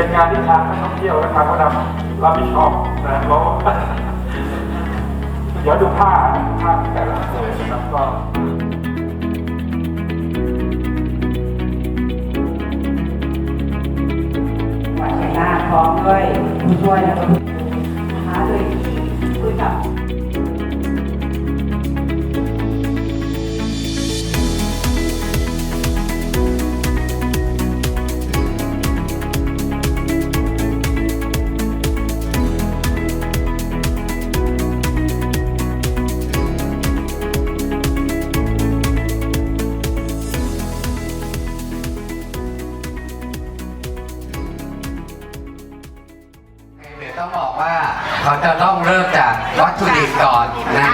็นงานที่ทางท่องเที่ยวและทางวัฒนธรรมรับผิดชอบนะเพราะเดี๋ยวดูผ้าผ้าแต่ละเลยนะครับก็ฝ่หน้าพร้อมด้วยผู้ช่วยนะครับ ต้องบอกว่าเขาจะต้องเริ่มจากวัตถุดิบก่อนนะ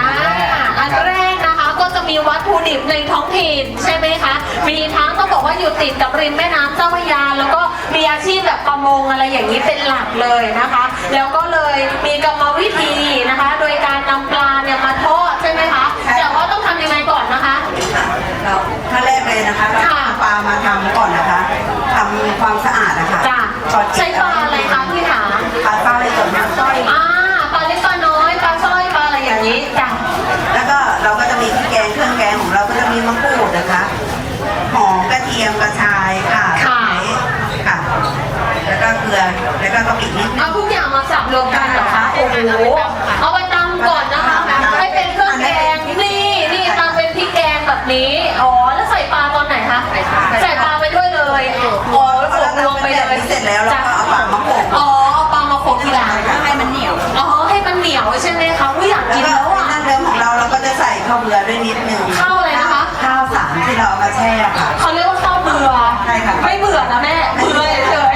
อ่าอัอันนแรกแรกนะคะก็จะมีวัตถุดิบในท้องถิ่นใช่ไหมคะ มีทั้งต้องบอกว่าอยู่ติดกับริมแม่น้ำเจ้าพระยา แล้วก็มีอาชีพแบบประมงอะไรอย่างนี้เป็นหลักเลยนะคะ แล้วก็เลยมีกรรมวิธีนะคะ โดยการนำปลาเนี่ยมาทอดใช่ไหมคะแต่ว่าต้องทำยังไงก่อนนะคะ เราขั้นแรกเลยนะคะเราค่ะ เอาปลามาทำก่อนนะคะทำความสะอาดนะคะจ้ะก่อนใช้ปลาอะไรคะพี่ขา ปลาปลาอะไรส่วนมากสร้อย อ่าปลาเล็กปลาน้อยปลาสร้อยปลาอะไรอย่างนี้จ้ะแล้วก็เราก็จะมีพริกแกงเครื่องแกงของเราก็จะมีมะกรูดนะคะหอมกระเทียมกระชายค่ะค่ะค่ะ แล้วก็เกลือแล้วก็กะปินิดนึเอางทุกอย่างมาสับรวมกันเหรอคะโอ้โหเอาไปตำก่อนนะคะให้เป็นเครื่องแกงนี่นี่ตำเป็นพริกแกงแบบนี้อ๋อแล้วใส่ปลาตอนไหนคะใส่ปลาไปด้วยเลยอ๋อแล้วบวกรวมไปเลย เสร็จแล้วเราก็เอาปลามาโขลกอ๋อ กกินแล้วแล้วก็อะนั่นเดิมของเราเราก็จะใส่ข้าวเบือด้วยนิดนึงข้าวอะไรนะคะ ข้าวสารที่เราเอามาแช่ค่ะ เขาเรียกว่าข้าวเบื่อใช่ค่ะ ไม่เบื่อนะแม่ เบื่อเฉย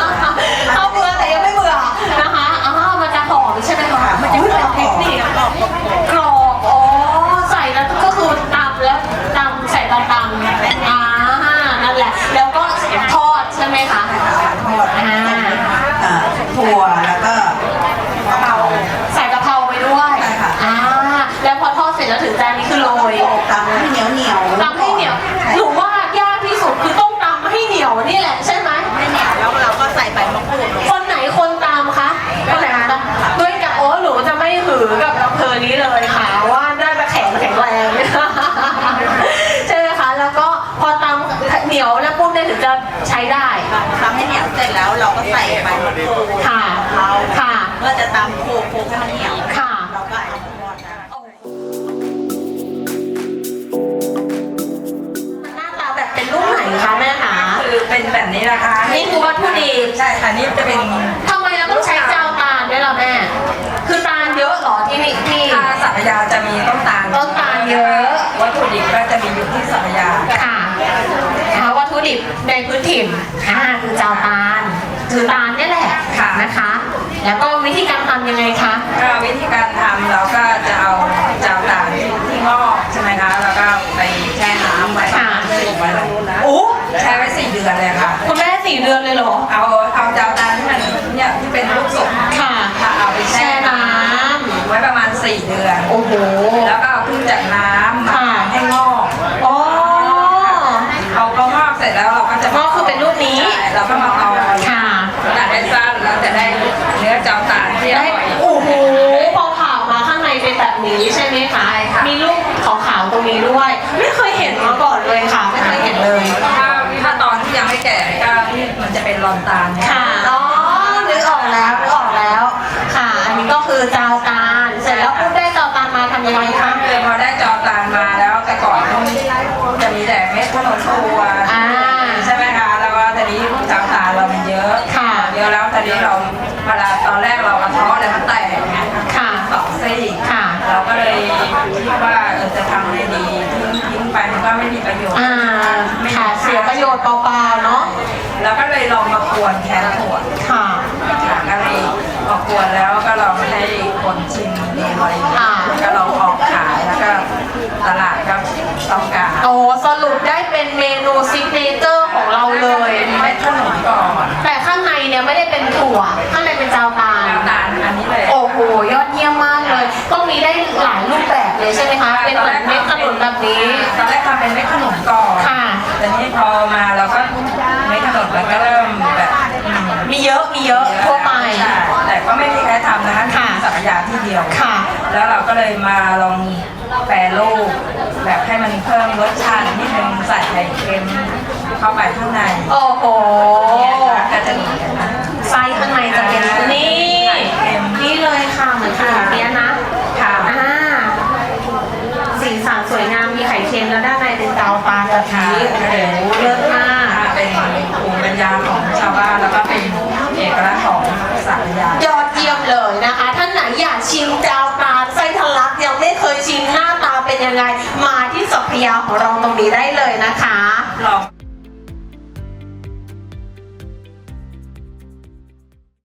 ๆข้าวเบื่อแต่ยังไม่เบื่อนะคะอ๋อมันจะหอมใช่ไหมคะมันจะเป็นเทคนิคกรอบอ๋อใส่แล้วก็คือตำแล้วตำใส่ตอนตำอ่านั่นแหละ แล้วก็ทอดใช่ไหมคะ ทอดอ่าเอ่อถั่ว จะใช้ได้ ทำให้เหนียวเสร็จแล้วเราก็ใส่ใบมะกรูดค่ะเราค่ะเพื่อจะตำโคกโคกให้มันเหนียวค่ะ เราก็เอาไปทอดได้หน้าตาแบบเป็นรูปไหนคะแม่คะ คือเป็นแบบนี้นะคะนี่คือวัตถุดิบ ใช่ค่ะนี่จะเป็นทำไมเราต้องใช้เจ้าตาลด้วยล่ะแม่ คือตาลเยอะเหรอที่นี่ที่ ทางสัพยาจะมีต้นตาลต้นตาลเยอะ วัตถุดิบก็จะมีอยู่ที่สัพยา ค่ะ นะคะวัตถุดิบในพื้นถิ่นอ่าคือเจ้าตาลคือตาลนี่แหละนะคะ แล้วก็วิธีการทำยังไงคะก็วิธีการทำเราก็จะเอาเจ้าตาลที่งอกใช่ไหมคะแล้วก็ไปแช่น้ำไว้ประมาณสี่วันโอ้แช่ไว้สี่เดือนเลยค่ะ คุณแม่สี่เดือนเลยเหรอ เอาเอาเจ้าตาลที่มันเนี่ยที่เป็นลูกศรค่ะค่ะเอาไปแช่แช่น้น้ำไว้ประมาณสี่เดือนำโอ้โห แล้วก็เอาขึ้นจากน้ำมาค่ะให้งอก ตาลเนี่ยค่ะ อ๋อ นึกออกแล้ว นึกออกแล้ว ค่ะ อันนี้ก็คือจาวตาล เสร็จแล้วปุ๊บได้จาวตาลมาทำยังไงคะคือพอได้เจ้าตาลมาแล้วแต่ก่อนจะมีแต่เม็ดขนมตัวอ่าใช่ไหมคะแล้วก็ตอนนี้เจ้าตาลเรามันเยอะค่ะ เยอะแล้วตอนนี้เราเวลาตอนแรกเรากระเท้อเลยมันแตกไงค่ะ สองซี่ค่ะ เราก็เลยคิดว่าเออจะทำให้ดีทิ้งทิ้งไปมันก็ไม่มีประโยชน์ อ่า ค่ะเสียประโยชน์เปล่าๆเนาะแล้วก็เลยลองมาควรแทนถั่วค่ะ ค่ะก็เลยพอกวนแล้วก็ลองให้คนชิมดูอะไรอย่างเงี้ยค่ะ ก็ลองออกขายแล้วก็ตลาดก็ต้องการโอ้สรุปได้เป็นเมนูซิกเนเจอร์ของเราเลยเป็นเม็ดขนมก่อนแต่ข้างในเนี่ยไม่ได้เป็นถั่ว ข้างในเป็นจาวตาลน้ำตาลอันนี้เลย โอ้โห ยอดเยี่ยมมากเลยต้องมีได้หลายรูปแบบเลยใช่ไหมคะ เป็นเหมือนเม็ดขนุนแบบนี้ ตอนแรกทำเป็นเม็ดขนมก่อนค่ะ แต่นี้พอมาเราก็เม็ดขนมมันก็เริ่มแบบอืมมีมีเยอะมีเยอะทั่วไป ใช่แต่ก็ไม่มีใครทำนะคะค่ะมีสัพยาที่เดียว ค่ะ แล้วเราก็เลยมาลองแปรรูปแบบให้มันเพิ่มรสชาตินิดนึงใส่ไข่เค็มเข้าไปข้างในโอ้โห เนี่ยค่ะก็จะมี ยังไง มาที่ศพพยาของเราตรงนี้ได้เลยนะคะลอง